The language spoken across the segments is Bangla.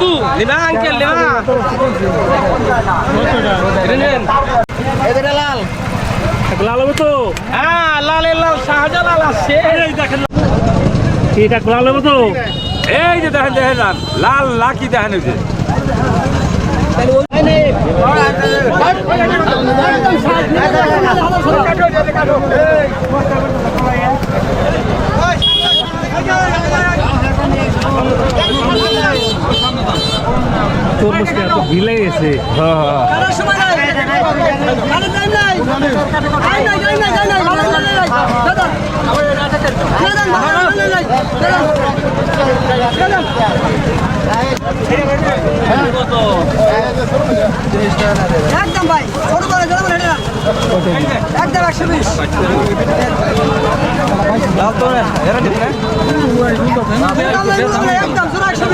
মধু নিবা আঙ্কেল নিবা লাল লাল হবে তো হ্যাঁ লাল লাল শাহজালাল আসছে দেখেন এটা লাল হবে তো এই যে দেখেন দেখেন লাল লাকি দেখেন ওই যে ভিলে গেছে। একদম ভাই ছোট করে একদম বিশ একশো বিশ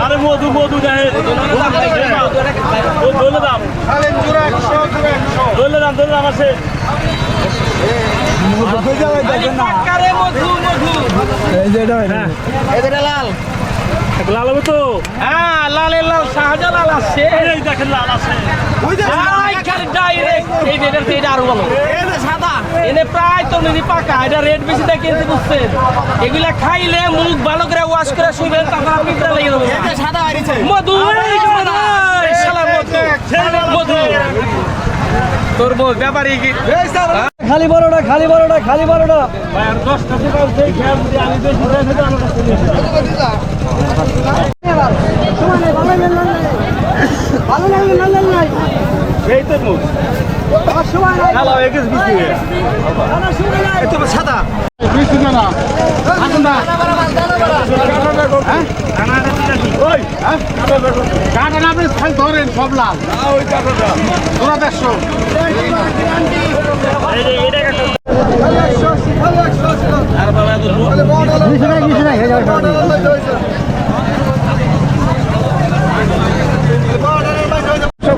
আরে মধু মধু দেখেন দোলে দাম। দোলে দাম দোলে দাম আছে। পাকারে মধু মধু। এদের লাল। লাল হবে তো। হ্যাঁ লাল লাল শাহজালাল আসছে দেখেন লাল আছে। এই রেটের থেকে এটা আরও ভালো। সাদা। এনে প্রায় তো পাকা এটা রেট বেশি দেয় কিনতে বুঝছেন। এগুলা খাইলে মুখ ভালো করে ওয়াশ করে শুইবেন তখন আপনি লেগে দেবো সাদা মধু মধু, তোর ব্যাপারী কি? খালি বড়টা খালি বড়টা খালি বড়টা ভাই আর দশটা আমি বেশি দেয় সেটা আমার কাছে নিয়ে আসবে। সময় নেই ভালো নেই ভালো লাগবে না লাগবে নাই এই তো মুখ আমার সময় নাই হ্যালো একে বিক্রি হয়ে আমার সময় নাই সাদা ওই কাটা আপনি খালি ধরেন সব লাল তোরা দেখছ এই যে এটা একটা সব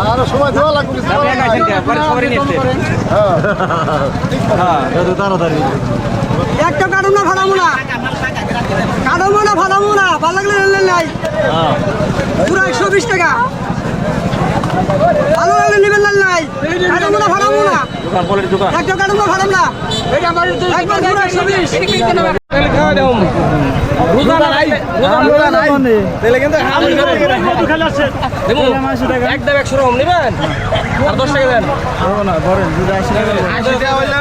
আরও সময় দেওয়া লাগবে একটা কাটুন না ফাটামো না। কাটবো না ফাটামো না ভালো লাগলে নেন নাই। পুরো একশো বিশ টাকা। ভালো লাগলে নেবেন না নাই। কাটবো না ফাটামো না। একটা কাটুন না। ফাটাম না একবার পুরো একশো বিশ রোজা নাই। রোজা নাই। তাহলে কিন্তু মধু খেলে আসছে দেবো। একদম একশো রকম নেবেন? আর দশ টাকা দেন। আশি টাকা হইলে।